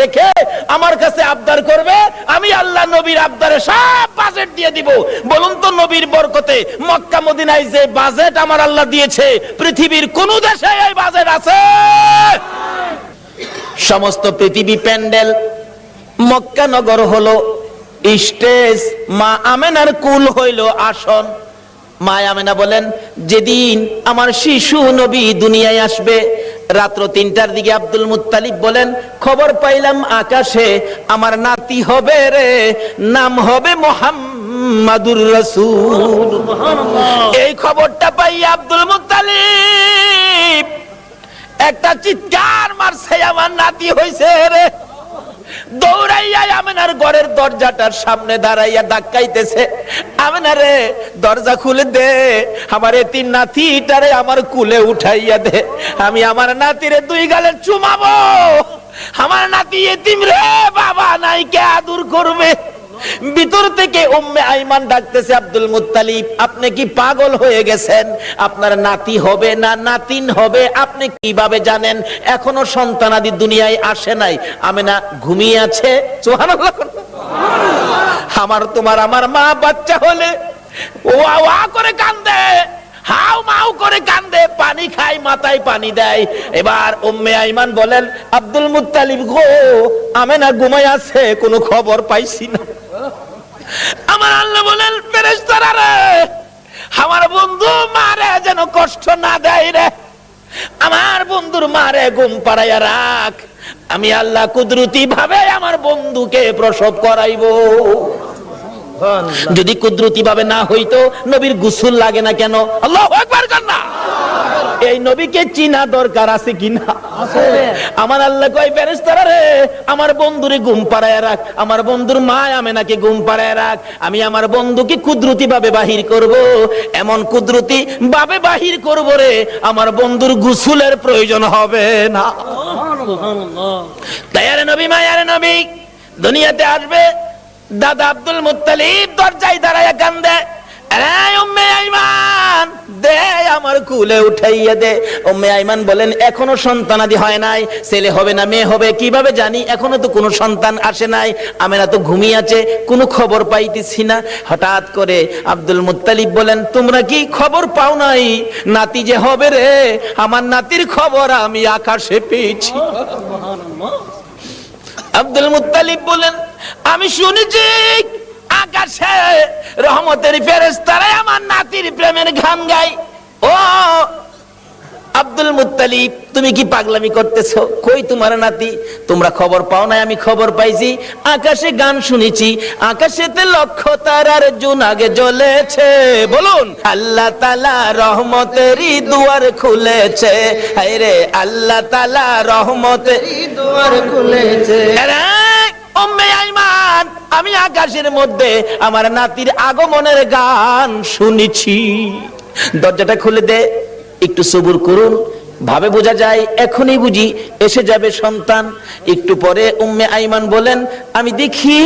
দেখে আমার কাছে আবদার করবে, আমি আল্লাহ নবীর আবদারে সব বাজেট দিয়ে দিব। বলুন তো নবীর বরকতে মক্কা মদিনায় যে বাজেট আমার আল্লাহ দিয়েছে, পৃথিবীর কোন দেশে এই বাজেট আছে? সমস্ত পৃথিবী প্যান্ডেল, মক্কা নগর হলো স্টেজ, মা আমেনার কুল হইল আসন। মা আমেনা বলেন, যেদিন আমার শিশু নবী দুনিয়ায় আসবে রাত্র তিনটার দিকে আব্দুল মুতালিব বলেন খবর পাইলাম আকাশে আমার নাতি হবে রে নাম হবে মোহাম্মাদুর রসুল। এই খবরটা পাই আব্দুল মুতালিব একটা চিৎকার মারছে আমার নাতি হয়েছে রে। দৌড়াইয়া আমেনার ঘরের দরজাটার সামনে দাঁড়াইয়া ধাক্কাইতেছে। আমেনা রে দরজা খুলে দে, আমার এতি নাতিটারে আমার কুলে উঠাইয়া দে। আমি আমার নাতিরে দুই গালে চুমাবো। আমার নাতি এতিম রে, বাবা নাই কে আদর করবে? ভিতর থেকে উম্মে আইমান ডাকতেছে আব্দুল মুত্তালিব, আপনি কি পাগল হয়ে গেছেন? আপনার নাতি হবে না নাতিন হবে, আপনি কীভাবে জানেন? এখনও সন্তানাদি দুনিয়ায় আসে নাই। আমেনা ঘুমিয়ে আছে আমার তোমার আমার মা বাচ্চা হলে ওয়া ওয়া করে কান্দে হাউ মাউ করে কান্দে, পানি খাই মাথায় পানি দেয়। এবার উম্মে আইমান বলেন, আব্দুল মুত্তালিব গো, আমেনা ঘুমাই আছে, কোনো খবর পাইছি না আমার আল্লাহ বলেন ফেরেশতারা রে আমার বন্ধু মারে যেন কষ্ট না দেয় রে। আমার বন্ধুর মারে গুম পাড়াইয়া রাখ। আমি আল্লাহ কুদরতি ভাবে আমার বন্ধুকে প্রসব করাইবো। যদি কুদরতি ভাবে না হইতো নবীর গুসুল লাগে না কেন? আল্লাহ একবার না। এই নবীকে চিনা দরকার আছে কিনা আমার আল্লাহ কয় ফেরেশতারা রে আমার বন্ধুরে ঘুম পাড়ায় রাখ। আমার বন্ধুর মা আমেনাকে ঘুম পাড়ায় রাখ। আমি আমার বন্ধুকে কুদরতি ভাবে বাহির করব। এমন কুদরতি ভাবে বাহির করব রে আমার বন্ধুর গুসুলের প্রয়োজন হবে না। তাই আরে নবী মায়ারে নবী দুনিয়াতে আসবে দাদা আব্দুল মুত্তালিব দরজায় দাঁড়ায় আইমান, দে আমার দে। বলেন, এখনও হয় নাই, ছেলে হবে না, মেয়ে হবে, কীভাবে জানি? এখনও তো কোনো সন্তান আসে নাই তো খবর পাইতেছি না। হঠাৎ করে আব্দুল মুত্তালিব বলেন, তোমরা কি খবর পাও নাই? নাতি যে হবে রে, আমার নাতির খবর আমি আকাশে পেয়েছি। আব্দুল মুতালিব বলেন আমি শুনেছি আকাশে রহমতের ফেরেশতারা আমার নাতির প্রেমের গান গায়। আব্দুল মুত্তালিব, তুমি কি পাগলামি করতেছো? কই তোমার নাতি? তোমরা খবর পাও না আমি খবর পাইছি। আকাশে গান শুনেছি, আকাশেতে লক্ষ তারার জুন আগে জ্বলেছে। বলুন, আল্লাহ তালা রহমতেরই দুয়ার খুলেছে। রে আল্লাহ তালা রহমতেরই দুয়ার খুলেছে। আমি আকাশের মধ্যে আমার নাতির আগমনের গান শুনেছি। দরজাটা খুলে দে। একটু সবুর করুন। ভাবে বোঝা যায়, এখনই বুঝি, এসে যাবে সন্তান। একটু পরে উম্মে আইমান বলেন, আমি দেখি